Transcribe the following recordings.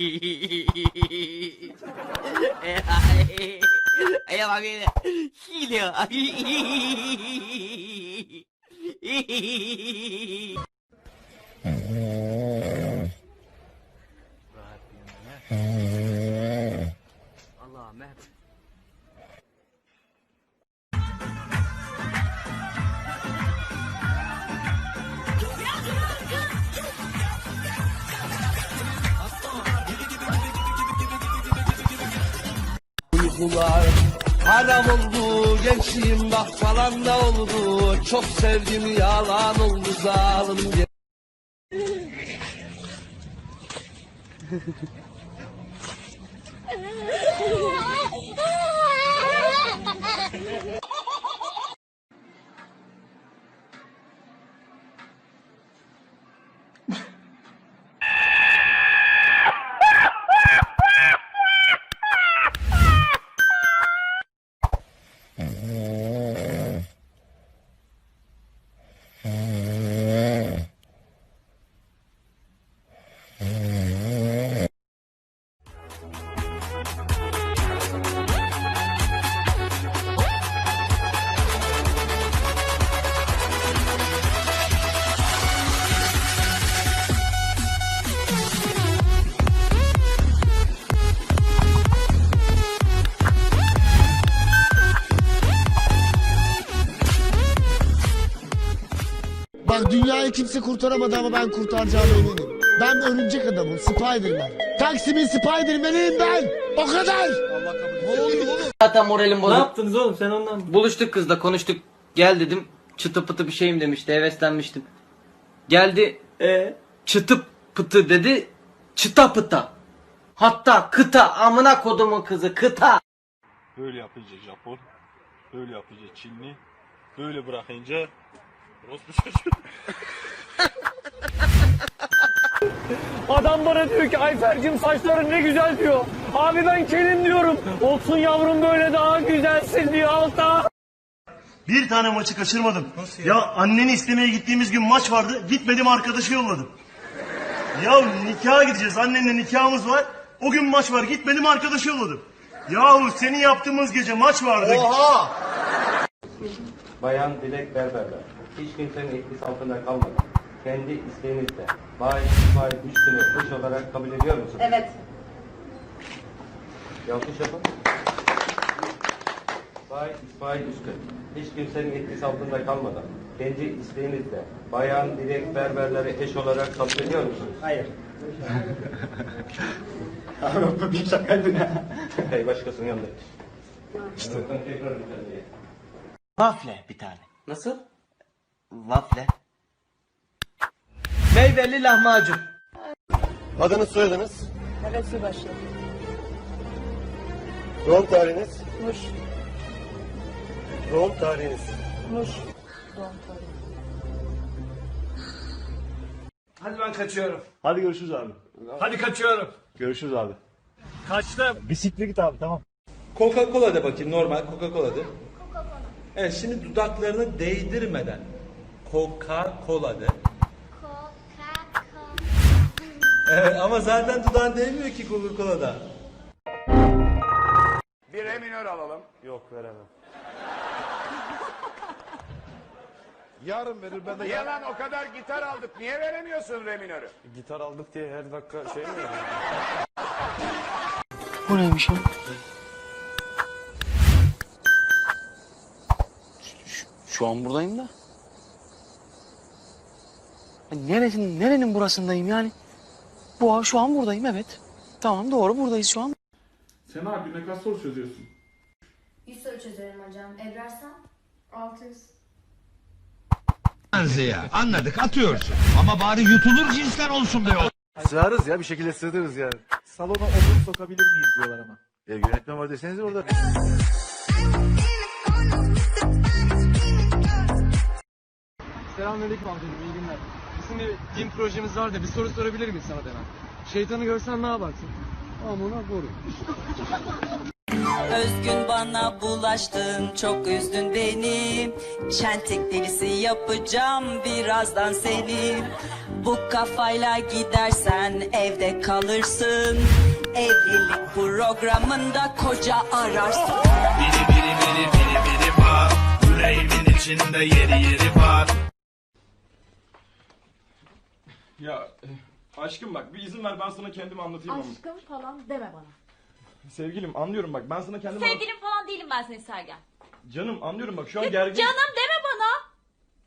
哎呀，哎呀妈给你细了，哎。Uykular haram oldu gençliğim bak falan da oldu. Çok sevdim yalan oldu zalim dünyayı kimse kurtaramadı ama ben kurtaracağım eminim. Ben örümcek adamım, Spiderman. Taksim'in Spiderman'iyim ben. O kadar. Ne oluyor oğlum? Zaten moralim Ne bozuk. yaptınız oğlum sen ondan? Buluştuk kızla konuştuk. Gel dedim. Çıtı pıtı bir şeyim demişti. Heveslenmiştim. Geldi. Ee? Çıtı pıtı dedi. Çıta pıta. Hatta kıta amına kodumun kızı kıta. Böyle yapınca Japon, böyle yapınca Çinli, böyle bırakınca Orospu çocuğu. Adam bana diyor ki Ayfer'cim saçların ne güzel diyor. Abi ben kelim diyorum. Olsun yavrum böyle daha güzelsin diyor alta. Bir tane maçı kaçırmadım. ya? anneni istemeye gittiğimiz gün maç vardı. Gitmedim arkadaşı yolladım. Ya nikaha gideceğiz. Annenle nikahımız var. O gün maç var. Gitmedim arkadaşı yolladım. Yahu senin yaptığımız gece maç vardı. Oha! Bayan Dilek Berberler. Hiç kimsenin etkisi altında kalmadan kendi isteğinizle Bay İsmail Üstün'ü eş olarak kabul ediyor musunuz? Evet. Yanlış yapın. Bay İsmail Üstün. Hiç kimsenin etkisi altında kalmadan kendi isteğinizle Bayan Dilek Berberleri eş olarak kabul ediyor musunuz? Hayır. Abi bir şakaydı ya. Hey başkasının yanında. İşte. Tekrar. Wafle bir tane. Nasıl? Wafle. Meyveli lahmacun. Adınız soyadınız? Evet Subaşı. Doğum tarihiniz? Muş. Doğum tarihiniz. Muş. Doğum tarihi. Hadi ben kaçıyorum. Hadi görüşürüz abi. Hadi kaçıyorum. Görüşürüz abi. Kaçtım. Bisiklet git abi tamam. Coca-Cola de bakayım normal Coca-Cola de. Evet şimdi dudaklarını değdirmeden Coca-Cola de. Evet ama zaten dudağın değmiyor ki Coca-Cola'da. Bir minör alalım. Yok veremem. Yarın verir ben de Niye lan o kadar gitar aldık niye veremiyorsun re minörü? Gitar aldık diye her dakika şey mi Bu neymiş? Şu, şu an buradayım da. Ya Neresin, nerenin burasındayım yani? Bu şu an buradayım evet. Tamam doğru buradayız şu an. Sen abi ne kadar soru çözüyorsun? 100 soru çözüyorum hocam. Ebrar sen? 600. ya anladık atıyorsun. Ama bari yutulur cinsten olsun be o. Sığarız ya bir şekilde sığdırırız yani. Salona omuz sokabilir miyiz diyorlar ama. Ya yönetmen var deseniz orada. Selamünaleyküm amcacığım iyi günler. Şimdi film projemiz var da bir soru sorabilir miyim sana Denan? Şeytanı görsen ne yaparsın? Amına koyayım. Özgün bana bulaştın çok üzdün beni Çentik delisi yapacağım birazdan seni Bu kafayla gidersen evde kalırsın Evlilik programında koca ararsın Ya e, aşkım bak bir izin ver ben sana kendimi anlatayım ama. Aşkım falan deme bana. Sevgilim anlıyorum bak ben sana kendimi Sevgilim falan değilim ben senin Sergen. Canım anlıyorum bak şu an gergin. Canım deme bana.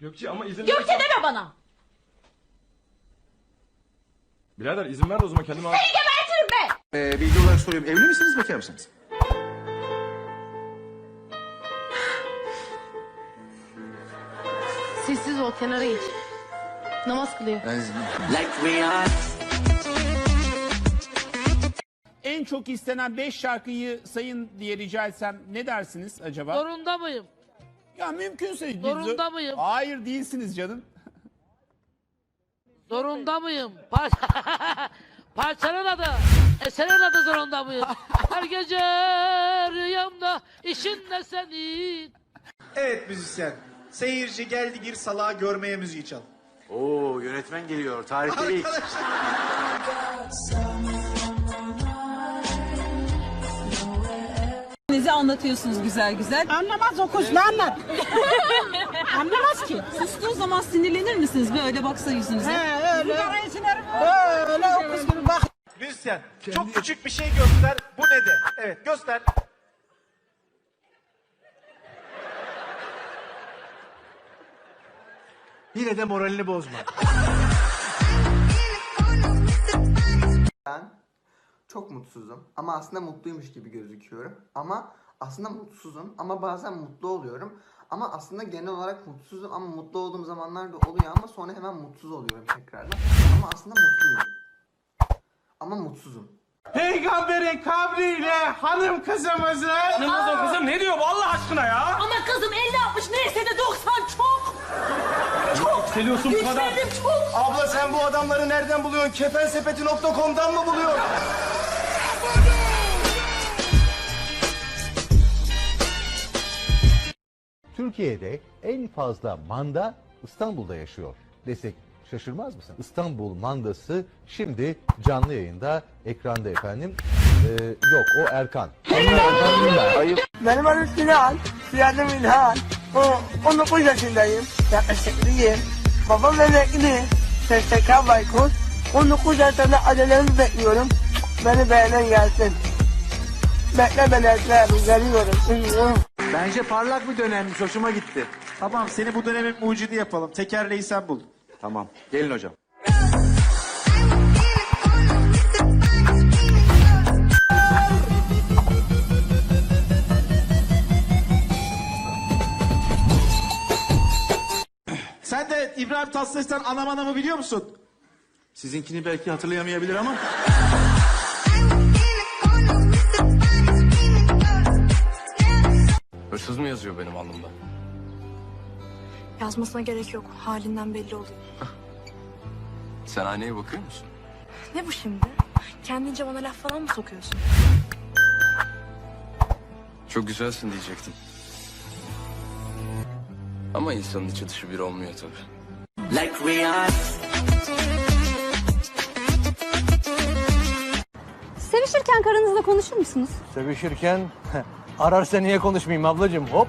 Gökçe ama izin Gökçe ver. deme bana. Birader izin ver de o zaman kendimi anlat. Gebertirim be. Ee, bilgi olarak soruyorum. Evli misiniz, bekar mısınız? Sessiz ol kenara geç. Namaz kılıyor. En çok istenen 5 şarkıyı sayın diye rica etsem ne dersiniz acaba? Zorunda mıyım? Ya mümkünse. Zorunda mıyım? Hayır değilsiniz canım. Zorunda mıyım? Par Parçanın adı. Eserin adı zorunda mıyım? Her gece rüyamda işin de senin. Evet müzisyen. Seyirci geldi bir salağı görmeye müziği çal. Oo yönetmen geliyor. Tarihte ilk. Bizi anlatıyorsunuz güzel güzel. Anlamaz o kuş ne anlat? Anlamaz ki. Sustuğu zaman sinirlenir misiniz? Böyle baksa yüzünüze. öyle. Öyle o kuş gibi bak. Müzisyen, çok küçük bir şey göster. Bu ne de? Evet, göster. Yine de moralini bozma. Ben çok mutsuzum ama aslında mutluymuş gibi gözüküyorum. Ama aslında mutsuzum ama bazen mutlu oluyorum. Ama aslında genel olarak mutsuzum ama mutlu olduğum zamanlar da oluyor ama sonra hemen mutsuz oluyorum tekrardan. Ama aslında mutluyum. Ama mutsuzum. Peygamberin kabriyle hanım kızımızı... Kızım kızım ne diyor bu Allah aşkına ya? Yükseliyorsun bu kadar. Yükseldim çok. Abla sen bu adamları nereden buluyorsun? Kefensepeti.com'dan mı buluyorsun? Türkiye'de en fazla manda İstanbul'da yaşıyor desek şaşırmaz mısın? İstanbul mandası şimdi canlı yayında ekranda efendim. Ee, yok o Erkan. Benim adım Sinan. Siyadım İlhan. O, 19 yaşındayım. Yakışıklıyım. Babam emekli. SSK Baykut. 19 yaşında acelemi bekliyorum. Beni beğenen gelsin. Bekle beni Esra Geliyorum. Bence parlak bir dönemmiş. Hoşuma gitti. Tamam, seni bu dönemin mucidi yapalım. Tekerleği sen bul. Tamam. Gelin hocam. İbrahim Tatlıses'ten anam anamı biliyor musun? Sizinkini belki hatırlayamayabilir ama. Hırsız mı yazıyor benim alnımda? Yazmasına gerek yok. Halinden belli oluyor. Sen aynaya bakıyor musun? Ne bu şimdi? Kendince bana laf falan mı sokuyorsun? Çok güzelsin diyecektim. Ama insanın içi dışı bir olmuyor tabii. Sevişirken karınızla konuşur musunuz? Sevişirken ararsa niye konuşmayayım ablacığım? Hop.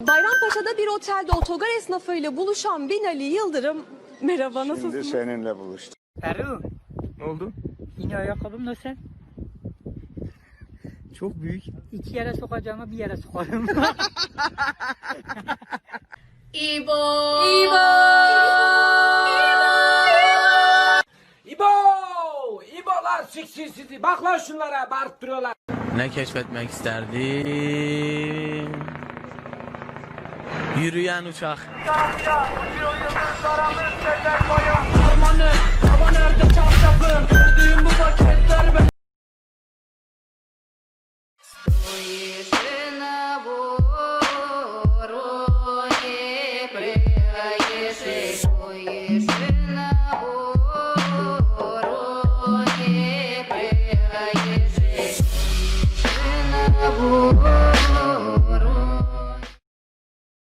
Bayrampaşa'da bir otelde otogar esnafıyla buluşan Binali Yıldırım. Merhaba nasılsınız? seninle buluştum. Erol. Ne oldu? Yine ayakkabım da sen. Çok büyük. İki yere sokacağıma bir yere sokarım. İbo. İbo. İbo! İbo lan siksin sizi. Bak lan şunlara bağırttırıyorlar. Ne keşfetmek isterdim? Yürüyen uçak. Amanı, baba nerede çarşafım? Gördüğüm bu paketler ben...